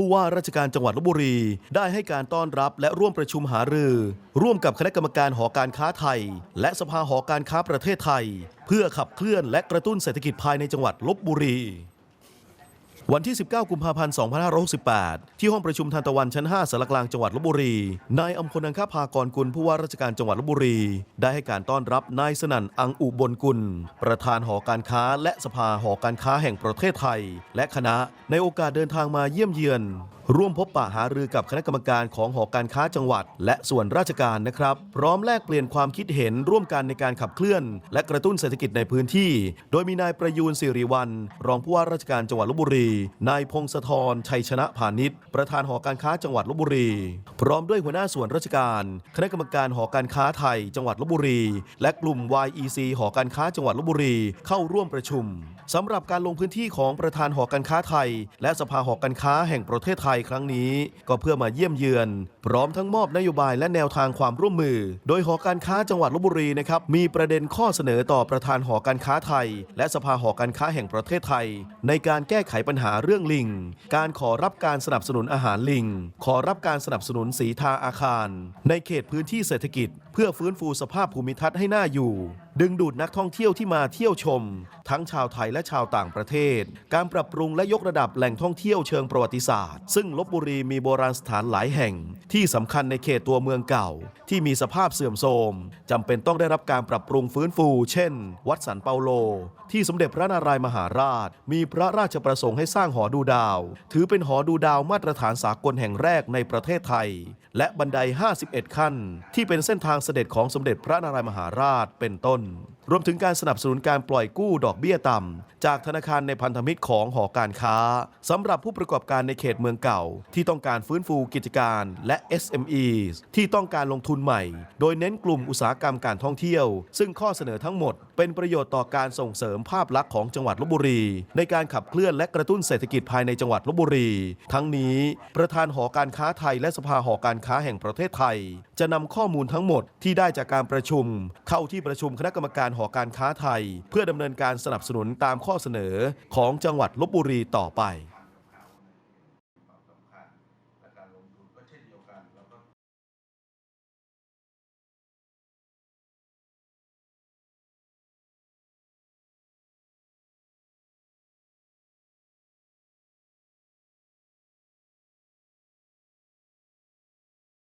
ผู้ว่าราชการจังหวัดลบบุรี ได้ให้การต้อนรับและร่วมประชุมหารือ ร่วมกับคณะกรรมการหอการค้าไทย และสภาหอการค้าประเทศไทย เพื่อขับเคลื่อนและกระตุ้นเศรษฐกิจภายในจังหวัดลบบุรี วันที่ 19 กุมภาพันธ์ 2568 ที่ห้องประชุมทานตะวันชั้น 5สารกลางจังหวัดลบบุรี นายอมพลอังคภากรกุลผู้ว่าราชการจังหวัดลบบุรี ได้ให้การต้อนรับนายสนั่นอังอุบลกุล ประธานหอการค้า และสภาหอการค้าแห่งประเทศไทย และคณะในโอกาสเดินทางมาเยี่ยมเยือน ร่วมพบปะหารือกับคณะกรรมการของหอการค้าจังหวัด และส่วนราชการนะครับ พร้อมแลกเปลี่ยนความคิดเห็นร่วมกันในการขับเคลื่อน และกระตุ้นเศรษฐกิจในพื้นที่ โดยมีนายประยูนสิริวัลรองผู้ว่าราชการจังหวัดลบบุรี นายพงศธรชัยชนะพาณิชย์ ประธานหอการค้าจังหวัดลบบุรี พร้อมด้วยหัวหน้าส่วนราชการ คณะกรรมการหอการค้าไทย จังหวัดลบบุรี และกลุ่ม YEC หอการค้าจังหวัดลบบุรี เข้าร่วมประชุมสำหรับการลงพื้นที่ของประธานหอการค้าไทย และสภาหอการค้าแห่งประเทศไทยครั้งนี้ ก็เพื่อมาเยี่ยมเยือน พร้อมทั้งมอบนโยบายและแนวทางความร่วมมือ โดยหอการค้าจังหวัดลบบุรีนะครับมีประเด็นข้อเสนอต่อประธานหอการค้าไทย และสภาหอการค้าแห่งประเทศไทย ในการแก้ไขปัญหาเรื่องลิง การขอรับการสนับสนุนอาหารลิง ขอรับการสนับสนุนสีทาอาคาร ในเขตพื้นที่เศรษฐกิจ เพื่อฟื้นฟูสภาพภูมิทัศน์ให้น่าอยู่ ดึงดูดนักท่องเที่ยวที่มาเที่ยวชม ทั้งชาวไทยและชาวต่างประเทศ การปรับปรุงและยกระดับแหล่งท่องเที่ยวเชิงประวัติศาสตร์ ซึ่งลบบุรีมีโบราณสถานหลายแห่ง ที่สำคัญในเขตตัวเมืองเก่า ที่มีสภาพเสื่อมโทรมจำเป็นต้องได้รับการปรับปรุงฟื้นฟู เช่น วัดสันเปาโล ที่สมเด็จพระนารายมหาราช มีพระราชประสงค์ให้สร้างหอดูดาว ถือเป็นหอดูดาวมาตรฐานสากลแห่งแรกในประเทศไทย และบันได 51 ขั้น ที่เป็นเส้นทางเสด็จของสมเด็จพระนารายมหาราชเป็นต้น Hmm. รวมถึงการสนับสนุนการปล่อยกู้ดอกเบี้ยต่ำ จากธนาคารในพันธมิตรของหอการค้าสำหรับผู้ประกอบการในเขตเมืองเก่า ที่ต้องการฟื้นฟูกิจการและ SME ที่ต้องการลงทุนใหม่ โดยเน้นกลุ่มอุตสาหกรรมการท่องเที่ยว ซึ่งข้อเสนอทั้งหมด เป็นประโยชน์ต่อการส่งเสริมภาพลักษณ์ของจังหวัดลบบุรี ในการขับเคลื่อนและกระตุ้นเศรษฐกิจภายในจังหวัดลบบุรี ทั้งนี้ ประธานหอการค้าไทยและสภาหอการค้าแห่งประเทศไทย จะนำข้อมูลทั้งหมดที่ได้จากการประชุม เข้าที่ประชุมคณะกรรมการหอการค้าไทย เพื่อดำเนินการสนับสนุนตามข้อเสนอของจังหวัดลบบุรีต่อไป